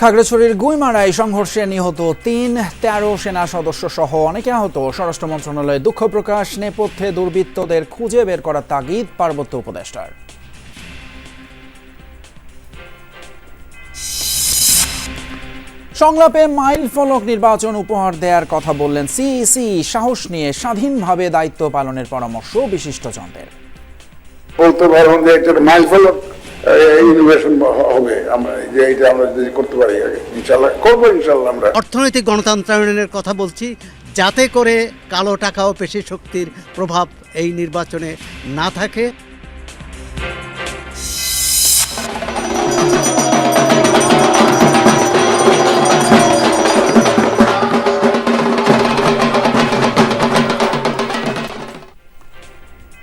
খাগড়াছড়ির গুইমারায় সংঘর্ষে নিহত তিন, তেরো সেনা সদস্য সহ অনেকে আহত। স্বরাষ্ট্র মন্ত্রণালয়ে দুঃখ প্রকাশ, নেপথ্যে দুর্বৃত্তদের খুঁজে বের করার তাগিদ পার্বত্য উপদেষ্টার। সংলাপে মাইল ফলক নির্বাচন উপহার দেওয়ার কথা বললেন সিইসি। সাহস নিয়ে স্বাধীনভাবে দায়িত্ব পালনের পরামর্শ বিশিষ্টজনদের। বলতে পারব যে একটা মাইল ফলক অর্থনৈতিক গণতন্ত্রায়নের কথা বলছি, যাতে করে কালো টাকা ও পেশি শক্তির প্রভাব এই নির্বাচনে না থাকে।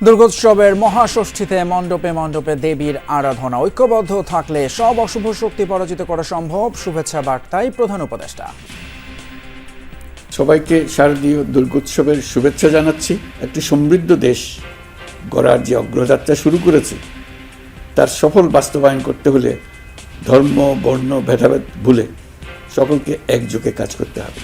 দুর্গোৎসবের মহাষষ্ঠীতে মণ্ডপে মণ্ডপে দেবীর আরাধনা। ঐক্যবদ্ধ থাকলে সব অশুভ শক্তি পরাজিত করা সম্ভব। শুভেচ্ছা বার্তায় প্রধান উপদেষ্টা। সবাইকে শারদীয় দুর্গোৎসবের শুভেচ্ছা জানাচ্ছি। একটি সমৃদ্ধ দেশ গড়ার যে অগ্রযাত্রা শুরু করেছে, তার সফল বাস্তবায়ন করতে হলে ধর্ম, বর্ণ, ভেদাভেদ ভুলে সকলকে একযোগে কাজ করতে হবে।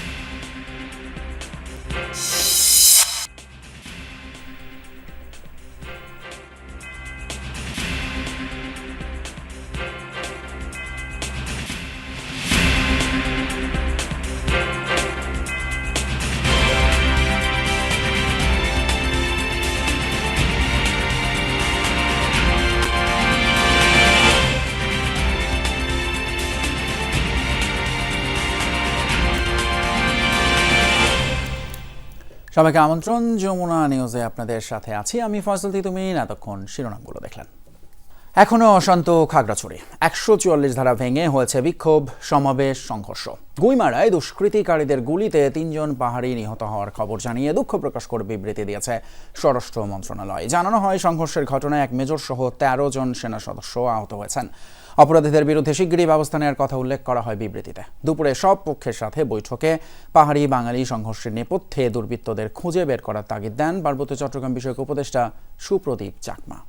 সবাইকে আমন্ত্রণ যমুনা নিউজে আপনাদের সাথে আছি। আমি ফয়সল তিতুমিন এতক্ষণ শিরোনামগুলো দেখলেন। এখনও অশান্ত খাগড়াছড়ি। একশো চুয়াল্লিশ ধারা ভেঙে হয়েছে বিক্ষোভ, সমাবেশ, সংঘর্ষ। গুইমারায় দুষ্কৃতিকারীদের গুলিতে তিনজন পাহাড়ি নিহত হওয়ার খবর জানিয়ে দুঃখ প্রকাশ করে বিবৃতি দিয়েছে স্বরাষ্ট্র মন্ত্রণালয়। জানানো হয়, সংঘর্ষের ঘটনায় এক মেজর সহ তেরো জন সেনা সদস্য আহত হয়েছেন। অপরাধীদের বিরুদ্ধে শিগগিরই ব্যবস্থা নেওয়ার কথা উল্লেখ করা হয় বিবৃতিতে। দুপুরে সব পক্ষের সাথে বৈঠকে পাহাড়ি বাঙালি সংঘর্ষের নেপথ্যে দুর্বৃত্তদের খুঁজে বের করার তাগিদ দেন পার্বত্য চট্টগ্রাম বিষয়ক উপদেষ্টা সুপ্রদীপ চাকমা।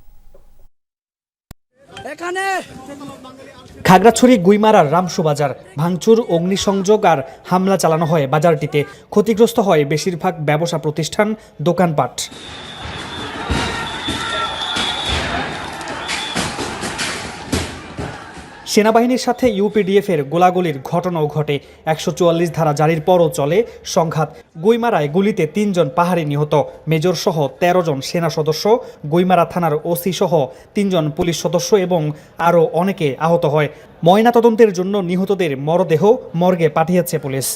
খাগড়াছড়ি গুইমারার রামসু বাজার ভাঙচুর, অগ্নিসংযোগ আর হামলা চালানো হয় বাজারটিতে। ক্ষতিগ্রস্ত হয় বেশিরভাগ ব্যবসা প্রতিষ্ঠান, দোকানপাট। সেনাবাহিনীর সাথে ইউপিডিএফের গোলাগুলির ঘটনাও ঘটে। একশো চুয়াল্লিশ ধারা জারির পরও চলে সংঘাত। গুইমারায় গুলিতে তিনজন পাহাড়ি নিহত। মেজর সহ তেরো জন সেনা সদস্য, গুইমারা থানার ওসি সহ তিনজন পুলিশ সদস্য এবং আরও অনেকে আহত হয়। ময়নাতদন্তের জন্য নিহতদের মরদেহ মর্গে পাঠিয়েছে পুলিশ।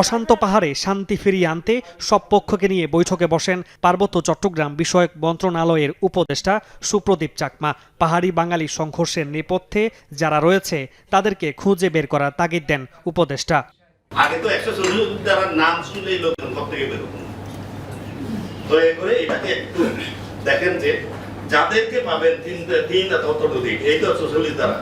অশান্ত পাহাড়ে শান্তি ফিরিয়ে আনতে সব পক্ষকে নিয়ে বৈঠকে বসেন পার্বত্য চট্টগ্রাম বিষয়ক মন্ত্রণালয়ের উপদেষ্টা সুপ্রদীপ চাকমা। পাহাড়ি বাঙালি সংঘর্ষের নেপথ্যে যারা রয়েছে, তাদেরকে খুঁজে বের করার তাগিদ দেন উপদেষ্টা। আগে তো একশো চল্লিশ দ্বারা নাম শুনলেই লোকজন ঘর থেকে বেরোত দয়া করে এটাকে একটু দেখেন যে যাদেরকে পাবেন তিন তিন অথবা ততোধিক এই তো চল্লিশ দ্বারা।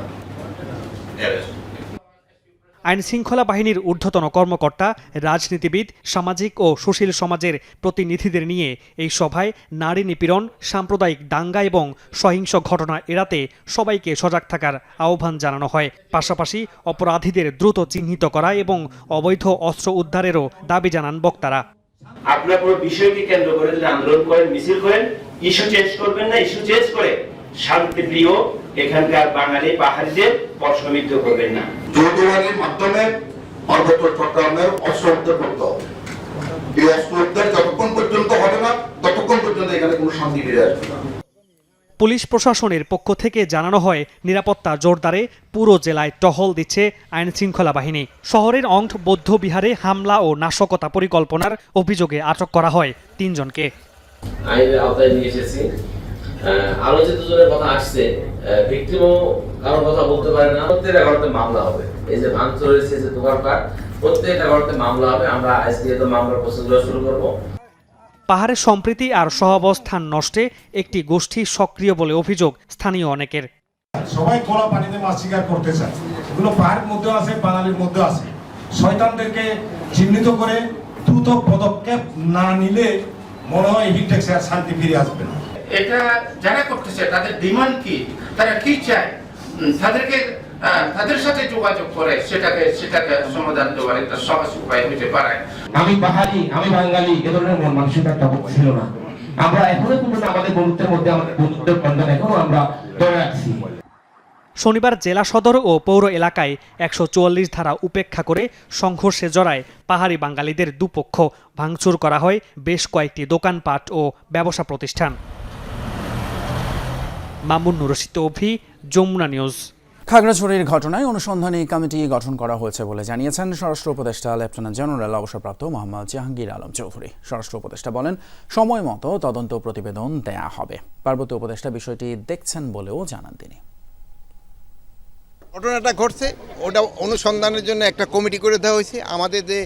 আইন শৃঙ্খলা বাহিনীর ঊর্ধ্বতন কর্মকর্তা, রাজনীতিবিদ, সামাজিক ও সুশীল সমাজের প্রতিনিধিদের নিয়ে এই সভায় নারী নিপীড়ন, সাম্প্রদায়িক দাঙ্গা এবং সহিংস ঘটনা এড়াতে সবাইকে সজাগ থাকার আহ্বান জানানো হয়। পাশাপাশি অপরাধীদের দ্রুত চিহ্নিত করা এবং অবৈধ অস্ত্র উদ্ধারেরও দাবি জানান বক্তারা। আপনার পুরো কেন্দ্র করে যদি আন্দোলন করেন, মিছিল করেন, ইস্যু চেঞ্জ করবেন না, ইস্যু চেঞ্জ করে শান্তিপ্রিয় এখানকার বাঙালি পাহাড়িদের পশমিত করবেন না। যৌথবাদীর মাধ্যমে পার্বত্য চট্টগ্রামের অস্ত্র উদ্ধার করতে হবে। এই অস্ত্র উদ্ধার যতক্ষণ পর্যন্ত হবে না ততক্ষণ পর্যন্ত এখানে কোনো শান্তি ফিরে আসবে না। পুলিশ প্রশাসনের পক্ষ থেকে জানানো হয় নিরাপত্তা জোরদারে পুরো জেলায় টহল দিচ্ছে আইন শৃঙ্খলা বাহিনী। শহরের অংশ বৌদ্ধ বিহারে হামলা ও নাশকতা পরিকল্পনার অভিযোগে আটক করা হয় তিনজনকে। আইনের আওতায় নিয়ে এসেছি। আরও যে দুজনের কথা আসছে। ভিক্টিমও কারোর কথা বলতে পারে না। প্রত্যেকটা ঘটনাতে মামলা হবে। এই যে ভাঙচুর হয়েছে যে দোকানপাট প্রত্যেকটা ঘটনাতে মামলা হবে। আমরা আজকে তো মামলার প্রসেসগুলো শুরু করব। পাহাড়ের সম্প্রীতি আর সহাবস্থান নষ্টে একটি গোষ্ঠী সক্রিয় বলে অভিযোগ স্থানীয় অনেকের। সবাই খোলা পানিতে মাছ শিকার করতে চায়। এগুলো পাহাড়ের মধ্যে আছে বাঙালির মধ্যে আছে। শয়তানদেরকে চিহ্নিত করে দ্রুত পদক্ষেপ না নিলে মনে হয় হিটেক্সে আর শান্তি ফিরে আসবে না। এটা যারা করতেছে তাদের ডিমান্ড কি? তারা কি চায়? তাদেরকে তাদের সাথে যোগাযোগ করে সেটাকে সেটাকে সমাধান দেওয়ার একটা সহজ উপায় হতে পারে। আমি পাহাড়ি আমি বাঙালি এ ধরনের মন মানসিকতা একটা ছিল না। আমরা এখনও পর্যন্ত আমাদের বন্ধুত্বের মধ্যে আমাদের বন্ধুত্বের বন্ধন এখনও আমরা ধরে রাখছি। শনিবার জেলা সদর ও পৌর এলাকায় একশো চুয়াল্লিশ ধারা উপেক্ষা করে সংঘর্ষে জড়ায় পাহাড়ি বাঙালিদের দুপক্ষ। ভাঙচুর করা হয় বেশ কয়েকটি দোকানপাট ও ব্যবসা প্রতিষ্ঠান। মামুন নুরশিত অভি যমুনা নিউজ। খাগড়াছড়ির ঘটনায় অনুসন্ধানী কমিটি গঠন করা হয়েছে বলে জানিয়েছেন স্বরাষ্ট্র উপদেষ্টা লেফটেন্যান্ট জেনারেল অবসরপ্রাপ্ত মোহাম্মদ জাহাঙ্গীর আলম চৌধুরী। স্বরাষ্ট্র উপদেষ্টা বলেন সময় মতো তদন্ত প্রতিবেদন দেয়া হবে। পার্বত্য উপদেষ্টা বিষয়টি দেখছেন বলেও জানান তিনি। ঘটনাটা ঘটছে। ওটা অনুসন্ধানের জন্য একটা কমিটি করে দেওয়া হয়েছে। আমাদের যে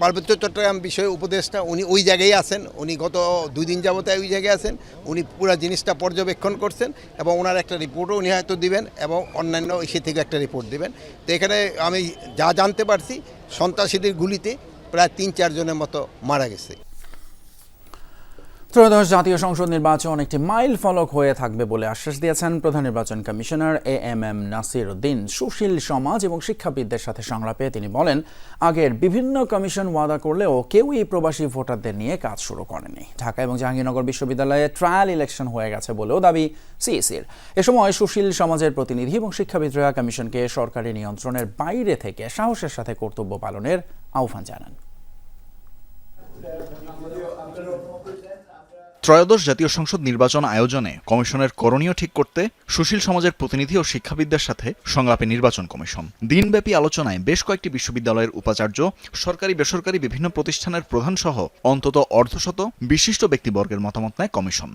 পার্বত্য চট্টগ্রাম বিষয় উপদেষ্টা, উনি ওই জায়গায় আছেন, উনি গত দুই দিন যাবত ওই জায়গায় আছেন, উনি পুরো জিনিসটা পর্যবেক্ষণ করছেন এবং ওনার একটা রিপোর্টও উনি হয়তো দিবেন এবং অন্যান্য সে থেকে একটা রিপোর্ট দেবেন। তো এখানে আমি যা জানতে পারছি, সন্ত্রাসীদের গুলিতে প্রায় তিন চারজনের মতো মারা গেছে। ত্রয়োদশ জাতীয় সংসদ নির্বাচন একটি মাইল ফলক হয়ে থাকবে বলে আশ্বাস দিয়েছেন প্রধান নির্বাচন commissioner A M M Nasir Uddin সুশীল সমাজ এবং শিক্ষাবিদদের সাথে সংলাপে তিনি বলেন, আগের বিভিন্ন কমিশন ওয়াদা করলেও কেউই প্রবাসী ভোটারদের নিয়ে কাজ শুরু করেনি। ঢাকা এবং জাহাঙ্গীরনগর বিশ্ববিদ্যালয়ে ট্রায়াল ইলেকশন হয়ে গেছে বলেও দাবি সিএসির এ সময় সুশীল সমাজের প্রতিনিধি এবং শিক্ষাবিদরা কমিশনকে সরকারি নিয়ন্ত্রণের বাইরে থেকে সাহসের সাথে কর্তব্য পালনের আহ্বান জানান। ত্রয়োদশ জাতীয় সংসদ নির্বাচন আয়োজনে কমিশনের করণীয় ঠিক করতে সুশীল সমাজের প্রতিনিধি ও শিক্ষাবিদদের সাথে সংলাপে নির্বাচন কমিশন। দিনব্যাপী আলোচনায় বেশ কয়েকটি বিশ্ববিদ্যালয়ের উপাচার্য, সরকারি, বেসরকারি বিভিন্ন প্রতিষ্ঠানের প্রধান সহ অন্তত অর্ধশত বিশিষ্ট ব্যক্তিবর্গের মতামত নেয় কমিশন।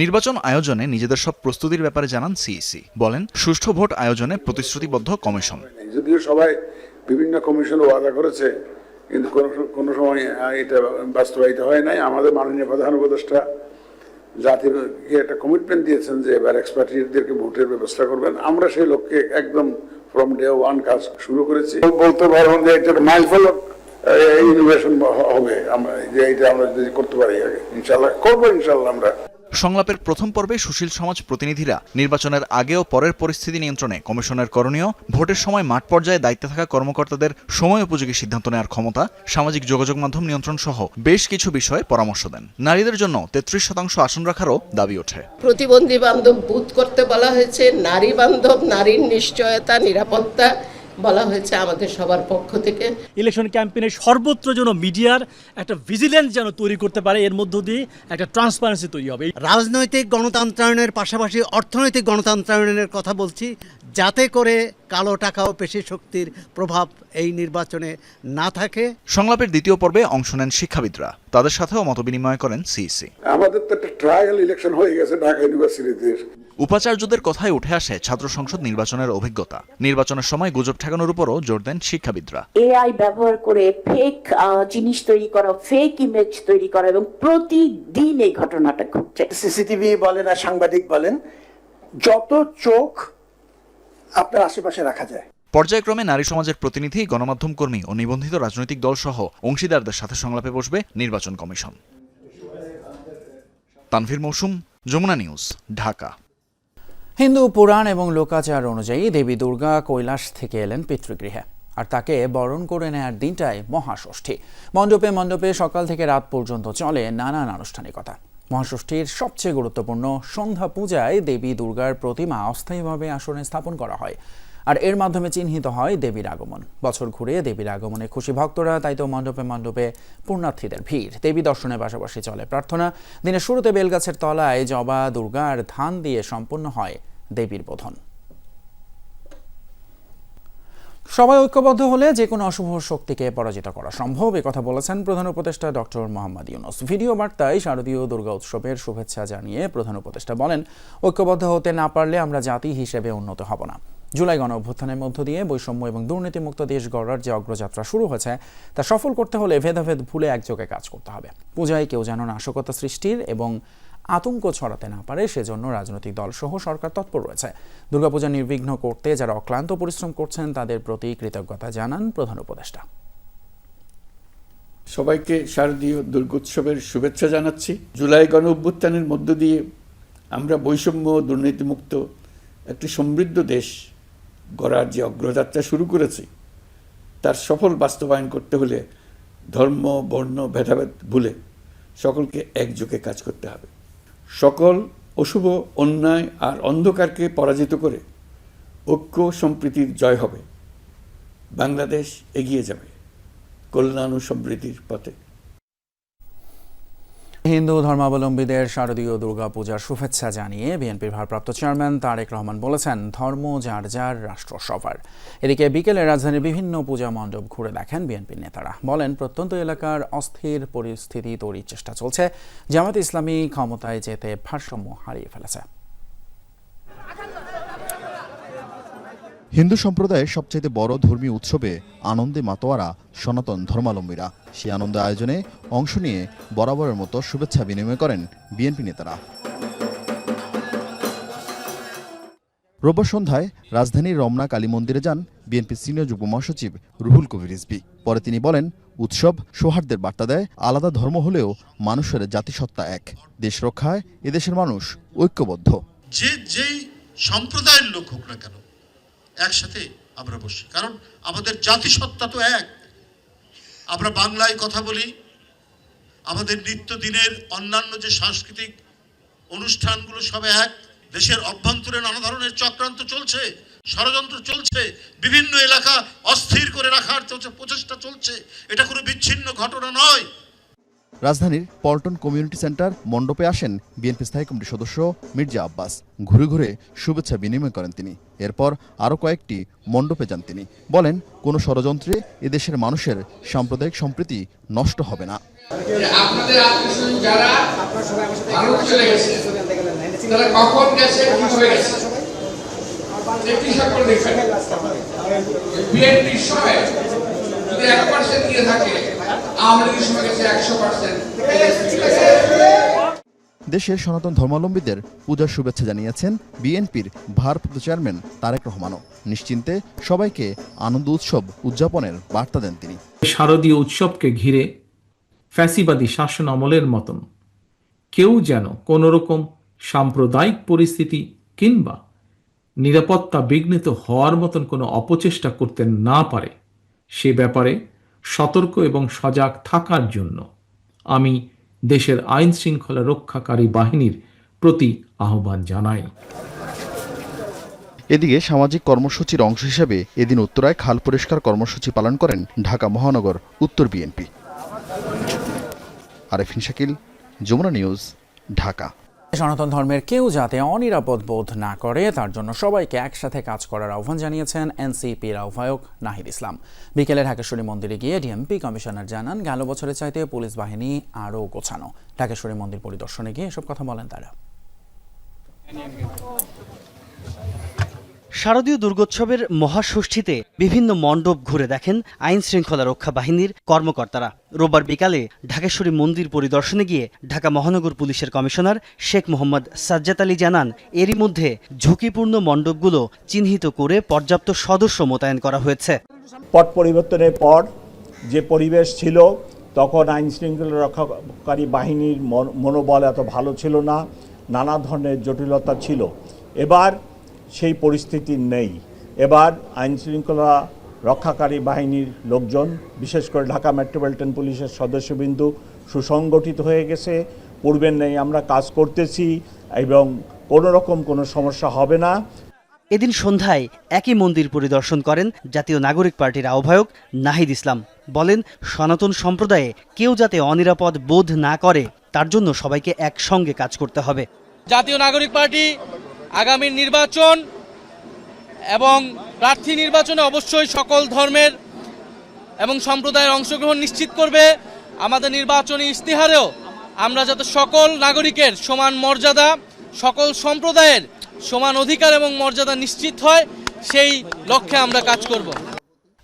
নির্বাচন আয়োজনে নিজেদের সব প্রস্তুতির ব্যাপারে জানান সিইসি। বলেন, সুষ্ঠু ভোট আয়োজনে প্রতিশ্রুতিবদ্ধ কমিশন। যদিও সবাই বিভিন্ন কমিশন ওয়াদা করেছে কিন্তু কোনো কোনো সময় এটা বাস্তবায়িত হয় নাই। আমাদের মাননীয় প্রধান উপদেষ্টা জাতিকে একটা কমিটমেন্ট দিয়েছেন যে এবার এক্সপার্টিদেরকে ভোটের ব্যবস্থা করবেন। আমরা সেই লক্ষ্যে একদম ফ্রম ডে ওয়ান কাজ শুরু করেছি। বলতে পারব যে এটা মাইল ফলক ইনোভেশন হবে। আমরা যে এটা আমরা যদি করতে পারি আগে। ইনশাল্লাহ করব ইনশাল্লাহ আমরা। সংলাপের প্রথম পর্বে সুশীল সমাজ প্রতিনিধিরা নির্বাচনের আগে ও পরের পরিস্থিতি নিয়ন্ত্রণে কমিশনের করণীয়, ভোটের সময় মাঠ পর্যায়ে দায়িত্বে থাকা কর্মকর্তাদের সময় উপযোগী সিদ্ধান্ত নেওয়ার ক্ষমতা, সামাজিক যোগাযোগ মাধ্যম নিয়ন্ত্রণ সহ বেশ কিছু বিষয়ে পরামর্শ দেন। নারীদের জন্য তেত্রিশ শতাংশ আসন রাখারও দাবি ওঠে। প্রতিবন্ধী বান্ধব বুথ করতে বলা হয়েছে, নারী বান্ধব, নারীর নিশ্চয়তা, নিরাপত্তা বলা হয়েছে আমাদের সবার পক্ষ থেকে। ইলেকশন ক্যাম্পেইনে সর্বত্র যেন মিডিয়ার একটা ভিজিলেন্স যেন তৈরি করতে পারে এর মধ্য দিয়ে একটা ট্রান্সপারেন্সি তৈরি হবে। রাজনৈতিক গণতন্ত্রায়নের পাশাপাশি অর্থনৈতিক গণতন্ত্রায়নের কথা বলছি যাতে করে কালো টাকা ও পেশি শক্তির প্রভাব এই নির্বাচনে না থাকে। সংলাপের দ্বিতীয় পর্বে অংশ নেন শিক্ষাবিদরা। তাদের সাথেও মতবিনিময় করেন সিইসি। আমাদের তো একটা ট্রায়াল ইলেকশন হয়ে গেছে ঢাকা ইউনিভার্সিটিতে উপাচার্যদের কথায় উঠে আসে ছাত্র সংসদ নির্বাচনের অভিজ্ঞতা। নির্বাচনের সময় গুজব ঠেকানোর উপরও জোর দেন শিক্ষাবিদরা। এআই ব্যবহার করে ফেক জিনিস তৈরি করা ফেক ইমেজ তৈরি করা এবং প্রতিদিন এই ঘটনাটা ঘটছে। সিসিটিভি বলেন আর সাংবাদিক বলেন যত চোখ আপনার আশেপাশে রাখা যায়। পর্যায়ক্রমে নারী সমাজের প্রতিনিধি গণমাধ্যম কর্মী ও নিবন্ধিত রাজনৈতিক দল সহ অংশীদারদের সাথে সংলাপে বসবে নির্বাচন কমিশন। তানভীর মৌসুম যমুনা নিউজ ঢাকা। হিন্দু পুরাণ এবং লোকাচার অনুযায়ী দেবী দুর্গা কৈলাস থেকে এলেন পিতৃগৃহে। আর তাকে বরণ করে নেয়ার দিনটাই মহাষষ্ঠী। মণ্ডপে মণ্ডপে সকাল থেকে রাত পর্যন্ত চলে নানান আনুষ্ঠানিকতা। মহাষষ্ঠীর সবচেয়ে গুরুত্বপূর্ণ সন্ধ্যা পূজায় দেবী দুর্গার প্রতিমা অস্থায়ীভাবে আসনে স্থাপন করা হয়। আর এর মাধ্যমে চিহ্নিত হয় দেবীর আগমন। বছর ঘুরে দেবীর আগমনে খুশি ভক্তরা, তাই তো মণ্ডপে মণ্ডপে পুণ্যার্থীদের ভিড়। দেবী দর্শনের পাশাপাশি চলে প্রার্থনা। দিনের শুরুতে বেলগাছের তলায় জবা, দুর্গার ধান দিয়ে সম্পন্ন হয় দেবীর বোধন। সবাই ঐক্যবদ্ধ হলে যে কোনো অশুভ শক্তিকে পরাজিত করা সম্ভব কথা বলেছেন প্রধান উপদেষ্টা ডক্টর মোহাম্মদ ইউনুস। ভিডিও বার্তায় শারদীয় দুর্গা উৎসবের শুভেচ্ছা জানিয়ে প্রধান উপদেষ্টা বলেন, ঐক্যবদ্ধ হতে না পারলে আমরা জাতি হিসেবে উন্নত হব না। জুলাই গণ অভ্যুত্থানের মধ্য দিয়ে বৈষম্য এবং দুর্নীতিমুক্ত দেশ গড়ার যে অগ্রযাত্রা শুরু হয়েছে, তা সফল করতে হলে ভেদাভেদ ভুলে একযোগে কাজ করতে হবে। পূজায় কেউ যেন নাশকতা সৃষ্টির এবং আতঙ্ক ছড়াতে না পারে, সেজন্য রাজনৈতিক দল সহ সরকার তৎপর রয়েছে। দুর্গাপূজা নির্বিঘ্ন করতে যারা অক্লান্ত পরিশ্রম করছেন, তাদের প্রতি কৃতজ্ঞতা জানান প্রধান উপদেষ্টা। সবাইকে শারদীয় দুর্গোৎসবের শুভেচ্ছা জানাচ্ছি। জুলাই গণ অভ্যুত্থানের মধ্য দিয়ে আমরা বৈষম্য দুর্নীতিমুক্ত একটি সমৃদ্ধ দেশ গড়ার যে অগ্রযাত্রা শুরু করেছি, তার সফল বাস্তবায়ন করতে হলে ধর্ম, বর্ণ, ভেদাভেদ ভুলে সকলকে একযোগে কাজ করতে হবে। সকল অশুভ অন্যায় আর অন্ধকারকে পরাজিত করে ঐক্য সম্প্রীতির জয় হবে। বাংলাদেশ এগিয়ে যাবে কল্যাণ ও সমৃদ্ধির পথে। হিন্দু ধর্মাবলম্বীদের শারদীয় দুর্গাপূজার শুভেচ্ছা জানিয়ে বিএনপির ভারপ্রাপ্ত চেয়ারম্যান তারেক রহমান বলেছেন, ধর্ম যার যার, রাষ্ট্র সবার। এদিকে বিকেলে রাজধানীর বিভিন্ন পূজা মণ্ডপ ঘুরে দেখেন বিএনপির নেতারা। বলেন, প্রত্যন্ত এলাকার অস্থির পরিস্থিতি তৈরির চেষ্টা চলছে। জামাত ইসলামী ক্ষমতায় যেতে ভারসাম্য হারিয়ে ফেলেছে। হিন্দু সম্প্রদায়ের সবচাইতে বড় ধর্মীয় উৎসবে আনন্দে মাতোয়ারা, সনাতন ধর্মালম্বীরা সেই আনন্দ আয়োজনে অংশ নিয়ে বরাবরের মতো শুভেচ্ছা বিনিময় করেন বিএনপি নেতারা। রোববার সন্ধ্যায় রাজধানীর রমনা কালী মন্দিরে যান বিএনপি সিনিয়র যুগ্ম মহাসচিব রুহুল কবির রিজভী। পরে তিনি বলেন, উৎসব সৌহার্দ্যের বার্তা দেয়, আলাদা ধর্ম হলেও মানুষের জাতিসত্তা এক। দেশ রক্ষায় এদেশের মানুষ ঐক্যবদ্ধ। যে যেই সম্প্রদায়ের লোক হোক না কেন একসাথে আমরা বসি। কারণ আমাদের জাতিসত্তা তো এক। আমরা বাংলায় কথা বলি, আমাদের নিত্যদিনের অন্যান্য যে সাংস্কৃতিক অনুষ্ঠানগুলো সব এক। দেশের অভ্যন্তরে নানা ধরনের চক্রান্ত চলছে, ষড়যন্ত্র চলছে, বিভিন্ন এলাকা অস্থির করে রাখার প্রচেষ্টা চলছে। এটা কোনো বিচ্ছিন্ন ঘটনা নয়। রাজধানীর পল্টন কমিউনিটি সেন্টার মণ্ডপে আসেন বিএনপি স্থায়ী কমিটির সদস্য মির্জা আব্বাস ঘুরে ঘুরে শুভেচ্ছা বিনিময় করেন তিনি এরপর আরও কয়েকটি মণ্ডপে যান তিনি বলেন কোনো ষড়যন্ত্রে এদেশের মানুষের সাম্প্রদায়িক সম্প্রীতি নষ্ট হবে না যদি এক পার্সেন্ট থাকে আওয়ামী লীগের সময় গেছে একশো পার্সেন্ট দেশের সনাতন ধর্মাবলম্বীদের পূজার শুভেচ্ছা জানিয়েছেন বিএনপির ভারপ্রাপ্ত চেয়ারম্যান তারেক রহমানও। নিশ্চিন্তে সবাইকে আনন্দ উৎসব উদযাপনের বার্তা দেন তিনি। শারদীয় উৎসবকে ঘিরে ফ্যাসিবাদী শাসন আমলের মতন কেউ যেন কোনো রকম সাম্প্রদায়িক পরিস্থিতি কিংবা নিরাপত্তা বিঘ্নিত হওয়ার মতন কোনো অপচেষ্টা করতে না পারে সে ব্যাপারে সতর্ক এবং সজাগ থাকার জন্য আমি দেশের আইন শৃঙ্খলা রক্ষাকারী বাহিনীর প্রতি আহ্বান জানাই। এদিকে সামাজিক কর্মসূচির অংশ হিসেবে এদিন উত্তরায় খাল পরিষ্কার কর্মসূচি পালন করেন ঢাকা মহানগর, উত্তর বিএনপি। আরেফিন শাকিল, যমুনা নিউজ, ঢাকা। সনাতন ধর্মের কেউ যাতে অনিরাপদ বোধ না করে, তার জন্য সবাইকে একসাথে কাজ করার আহ্বান জানিয়েছেন এনসিপির আহ্বায়ক নাহিদ ইসলাম। বিকেলে ঢাকেশ্বরী মন্দিরে গিয়ে ডিএমপি কমিশনার জানান, গেল বছরের চাইতে পুলিশ বাহিনী আরও গোছানো। ঢাকেশ্বরী মন্দির পরিদর্শনে গিয়ে এসব কথা বলেন তারা। শারদীয় দুর্গোৎসবের মহাষষ্ঠীতে বিভিন্ন মণ্ডপ ঘুরে দেখেন আইন শৃঙ্খলা রক্ষা বাহিনীর কর্মকর্তারা। রোববার বিকালে ঢাকেশ্বরী মন্দির পরিদর্শনে গিয়ে ঢাকা মহানগর পুলিশের কমিশনার শেখ মোহাম্মদ সাজ্জাদ আলী জানান, এরই মধ্যে ঝুঁকিপূর্ণ মণ্ডপগুলো চিহ্নিত করে পর্যাপ্ত সদস্য মোতায়েন করা হয়েছে। পট পরিবর্তনের পর যে পরিবেশ ছিল, তখন আইন শৃঙ্খলা রক্ষাকারী বাহিনীর মন- মনোবল এত ভালো ছিল না, নানা ধরনের জটিলতা ছিল। এবার সেই পরিস্থিতি নেই। এবার আইন শৃঙ্খলা রক্ষাকারী বাহিনীর লোকজন বিশেষ করে ঢাকা মেট্রোপলিটন পুলিশের সদস্যবিন্দু সুসংগঠিত হয়ে গেছে। পূর্বের নেই আমরা কাজ করতেছি এবং কোনো রকম কোনো সমস্যা হবে না। এদিন সন্ধ্যায় একই মন্দির পরিদর্শন করেন জাতীয় নাগরিক পার্টির আহ্বায়ক নাহিদ ইসলাম। বলেন সনাতন সম্প্রদায়ে কেউ যাতে অনিরাপদ বোধ না করে তার জন্য সবাইকে একসঙ্গে কাজ করতে হবে। জাতীয় নাগরিক পার্টি আগামী নির্বাচন এবং প্রার্থী নির্বাচনে অবশ্যই সকল ধর্মের এবং সম্প্রদায়ের অংশগ্রহণ নিশ্চিত করবে। আমাদের নির্বাচনী ইস্তিহারেও আমরা যাতে সকল নাগরিকের সমান মর্যাদা, সকল সম্প্রদায়ের সমান অধিকার এবং মর্যাদা নিশ্চিত হয়, সেই লক্ষ্যে আমরা কাজ করব।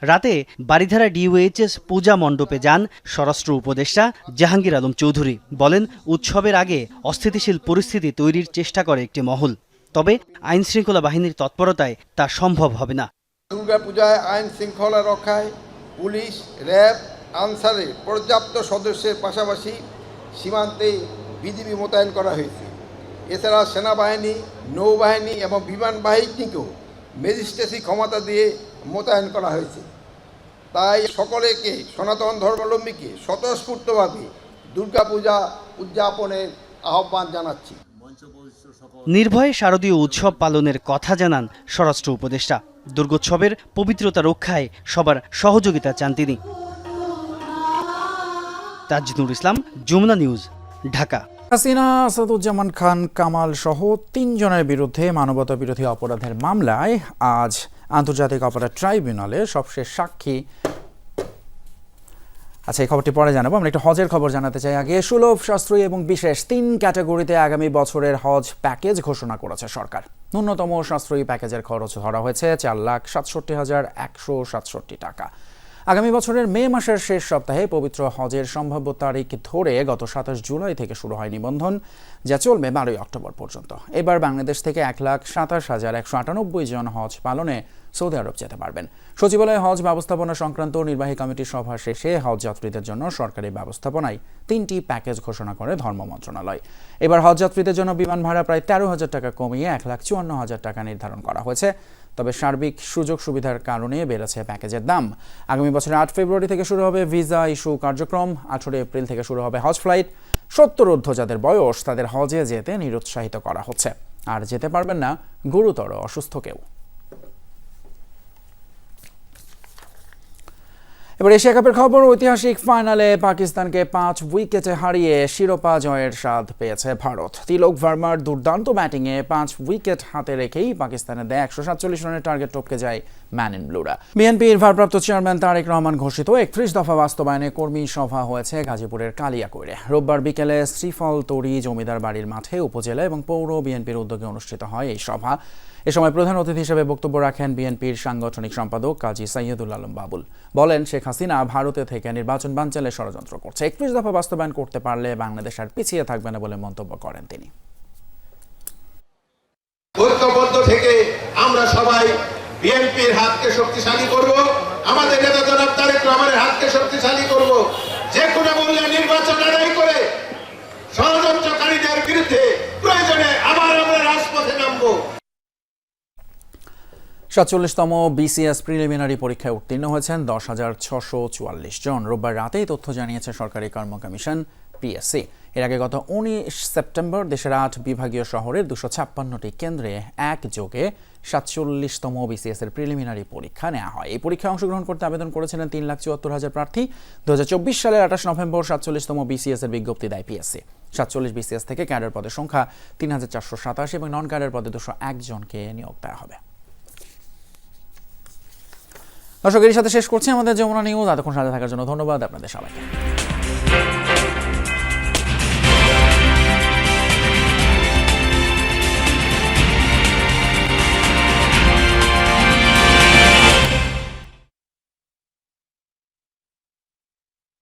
রাতে বারিধারা ডিওএইচএস পূজা মণ্ডপে যান স্বরাষ্ট্র উপদেষ্টা জাহাঙ্গীর আলম চৌধুরী। বলেন, উৎসবের আগে অস্থিতিশীল পরিস্থিতি তৈরির চেষ্টা করে একটি মহল। তবে আইন শৃঙ্খলা বাহিনীর তৎপরতায় তা সম্ভব হবে না। দুর্গাপূজায় আইন শৃঙ্খলা রক্ষায় পুলিশ, র্যাব, আনসারে পর্যাপ্ত সদস্যের পাশাপাশি সীমান্তে বিজিবি মোতায়েন করা হয়েছে। এছাড়া সেনাবাহিনী, নৌবাহিনী এবং বিমান বাহিনীকেও ম্যাজিস্ট্রেসি ক্ষমতা দিয়ে মোতায়েন করা হয়েছে। তাই সকলেকে সনাতন ধর্মাবলম্বীকে স্বতঃস্ফূর্তভাবে দুর্গাপূজা উদযাপনের আহ্বান জানাচ্ছি। নির্ভয়ে শারদীয় উৎসব পালনের কথা জানান স্বরাষ্ট্র উপদেষ্টা। দুর্গোৎসবের পবিত্রতা রক্ষায় সবার সহযোগিতা চান তিনি। তাজনুর ইসলাম, যমুনা নিউজ, ঢাকা। হাসিনা, আসাদুজ্জামান খান, কামাল সহ তিনজনের বিরুদ্ধে মানবতা বিরোধী অপরাধের মামলায় আজ আন্তর্জাতিক অপরাধ ট্রাইব্যুনালে সবশেষ সাক্ষী আচ্ছা এই খবরটি পরে জানাব। আমরা একটু হজের খবর জানাতে চাই। আগে সুলভ সাশ্রয়ী এবং বিশেষ তিন ক্যাটাগরিতে আগামী বছরের হজ প্যাকেজ ঘোষণা করেছে সরকার। ন্যূনতম সাশ্রয়ী প্যাকেজের খরচ ধরা হয়েছে চার লাখ সাতষট্টি হাজার একশো সাতষট্টি টাকা। আগামী বছরের মে মাসের শেষ সপ্তাহে পবিত্র হজের সম্ভাব্য তারিখ ধরে গত সাতাশ জুলাই থেকে শুরু হয় নিবন্ধন, যা চলবে বারোই অক্টোবর পর্যন্ত। এবার বাংলাদেশ থেকে এক লাখ সাতাশ হাজার একশো আটানব্বই জন হজ পালনে সৌদি আরব যেতে পারবেন। সচিবালয়ে হজ ব্যবস্থাপনা সংক্রান্ত নির্বাহী কমিটির সভা শেষে হজ যাত্রীদের জন্য সরকারি ব্যবস্থাপনায় তিনটি প্যাকেজ ঘোষণা করে ধর্ম মন্ত্রণালয়। এবার হজ যাত্রীদের জন্য বিমান ভাড়া প্রায় তেরো হাজার টাকা কমিয়ে এক লাখ চুয়ান্ন হাজার টাকা নির্ধারণ করা হয়েছে। তবে সার্বিক সুযোগ সুবিধার কারণে বেড়েছে প্যাকেজের দাম। আগামী বছরের আট ফেব্রুয়ারি থেকে শুরু হবে ভিসা ইস্যু কার্যক্রম। আঠেরো এপ্রিল থেকে শুরু হবে হজ ফ্লাইট। সত্তর ঊর্ধ্ব যাদের বয়স তাদের হজে যেতে নিরুৎসাহিত করা হচ্ছে। আর যেতে পারবেন না গুরুতর অসুস্থ কেউ। এবার এশিয়া কাপের খবর, ঐতিহাসিক ফাইনালে পাকিস্তানকে পাঁচ উইকেটে হারিয়ে শিরোপা জয়ের স্বাদ পেয়েছে ভারত। তিলক ভার্মার দুর্দান্ত ব্যাটিংয়ে পাঁচ উইকেট হাতে রেখেই পাকিস্তানের দেয় একশো সাতচল্লিশ রানের টার্গেট টপকে যায় ম্যান ইন ব্লুরা। বিএনপির ভারপ্রাপ্ত চেয়ারম্যান তারেক রহমান ঘোষিত একত্রিশ দফা বাস্তবায়নে কর্মী সভা হয়েছে গাজীপুরের কালিয়াকৈরে। রোববার বিকেলে শ্রীফল তরি জমিদার বাড়ির মাঠে, উপজেলা এবং পৌর বিএনপির উদ্যোগে অনুষ্ঠিত হয় এই সভা। এ সময় প্রধান অতিথি হিসেবে বক্তব্য রাখেন বিএনপির সাংগঠনিক সম্পাদক কাজী সাইয়দুল আলম বাবুল। বলেন, শেখ হাসিনা ভারতে থেকে নির্বাচন বানচালে ষড়যন্ত্র করছে। একত্রিশ দফা বাস্তবায়ন করতে পারলে বাংলাদেশ আর পিছিয়ে থাকবে না বলে মন্তব্য করেন তিনি। ঐক্যবদ্ধ থেকে আমরা সবাই বিএনপির হাতকে শক্তিশালী করব। আমাদের নেতা জনাব তারেক রহমানের হাতকে শক্তিশালী করব। যে কোনো মূল্যে নির্বাচন আদায় করে ষড়যন্ত্রকারীদের বিরুদ্ধে প্রয়োজনে আবার আমরা রাজপথে নামবো। সাতচল্লিশতম বিসিএস প্রিলিমিনারি পরীক্ষায় উত্তীর্ণ হয়েছেন দশ হাজার ছশো চুয়াল্লিশ জন। রোববার রাতেই তথ্য জানিয়েছে সরকারি কর্ম কমিশন পিএসসি এর আগে গত উনিশ সেপ্টেম্বর দেশের আট বিভাগীয় শহরের দুশো ছাপ্পান্নটি কেন্দ্রে একযোগে সাতচল্লিশতম বিসিএস এর প্রিলিমিনারি পরীক্ষা নেওয়া হয়। এই পরীক্ষায় অংশগ্রহণ করতে আবেদন করেছিলেন তিন লাখ চুয়াত্তর হাজার প্রার্থী। দু হাজার চব্বিশ সালের আঠাশ নভেম্বর সাতচল্লিশতম বিসিএস এর বিজ্ঞপ্তি দেয় পিএসসি সাতচল্লিশ বিসিএস থেকে ক্যাডার পদের সংখ্যা তিন হাজার চারশো সাতাশি এবং নন ক্যাডার পদে দুশো একজনকে নিয়োগ দেওয়া হবে। দর্শক এর সাথে শেষ করছি আমাদের যমুনা নিউজ এতক্ষণ সাথে থাকার জন্য ধন্যবাদ আপনাদের সবাইকে।